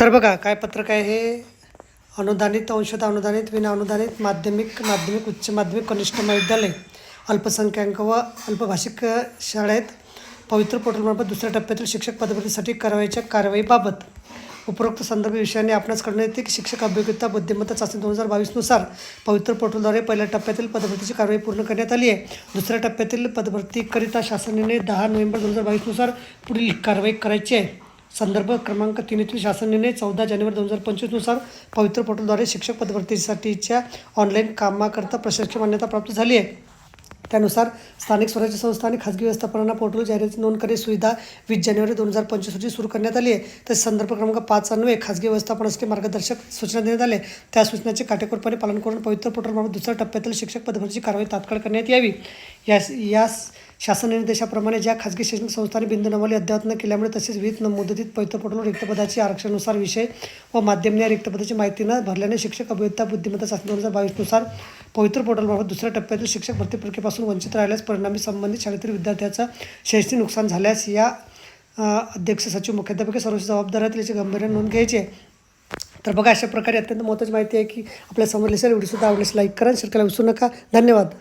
तर बघा काय पत्रक आहे हे? अनुदानित अंशतः अनुदानित विना अनुदानित माध्यमिक माध्यमिक उच्च माध्यमिक कनिष्ठ महाविद्यालय अल्पसंख्याक व अल्पभाषिक शाळेत पवित्र पोर्टलमार्फत दुसऱ्या टप्प्यातील शिक्षक पदभरतीसाठी करावयाच्या कारवाईबाबत उपरोक्त संदर्भ विषयाने आपणास कळण्यात येते की शिक्षक अभियोग्यता बुद्धिमत्ता चाचणी दोन हजार बावीसनुसार पवित्र पोर्टलद्वारे पहिल्या टप्प्यातील पदभरतीची कारवाई पूर्ण करण्यात आली आहे. दुसऱ्या टप्प्यातील पदभरतीकरिता शासनाने दहा नोव्हेंबर दोन हजार बावीसनुसार पुढील कारवाई करायची आहे. संदर्भ क्रमांक तीन येथील शासन निर्णय चौदा जानेवारी दोन हजार पंचवीसनुसार पवित्र पोर्टलद्वारे शिक्षक पदभरतीसाठीच्या ऑनलाईन कामाकरता प्रशासकीय मान्यता प्राप्त झाली आहे. त्यानुसार स्थानिक स्वराज्य संस्था आणि खाजगी व्यवस्थापनांना पोर्टल जाहिराती नोंद करणे सुविधा वीस जानेवारी दोन हजार पंचवीस रोजी सुरू करण्यात आली आहे. तसेच संदर्भ क्रमांक पाच अन्वये खाजगी व्यवस्थापनासाठी मार्गदर्शक सूचना देण्यात आल्या त्या सूचनाचे काटेकोरपणे पालन करून पवित्र पोर्टलमार्फत दुसऱ्या टप्प्यातील शिक्षक पदभरतीची कारवाई तात्काळ करण्यात यावी. यास यास शासन निर्देशाप्रमाणे ज्या खाजगी शैक्षणिक संस्थांनी बिंदू नमावली अद्यावत न केल्यामुळे तसेच विविध मुदतीत पवित्र रिक्तपदाची आरक्षणानुसार विषय व माध्यमने या रिक्तपदाची माहिती न भरल्याने शिक्षक अभियंता बुद्धिमत्ता चाचणी दोन हजार बावीसनुसार पवित्र पोर्टलमार्फत दुसऱ्या टप्प्यातील शिक्षक भरती प्रक्रियेपासून वंचित राहिल्यास परिणामी संबंधित शाळेतील विद्यार्थ्याचं शैक्षणिक नुकसान झाल्यास या अध्यक्ष सचिव मुख्याध्यापक सर्व सर्वोच्च जबाबदार आहेत याची गंभीर्याने नोंद घ्यायची आहे. तर बघा अशा प्रकारे अत्यंत महत्त्वाची माहिती आहे की आपल्यासमोर व्हिडिओसुद्धा आवडल्यास लाईक करा शेअर करायला विसरू नका. धन्यवाद.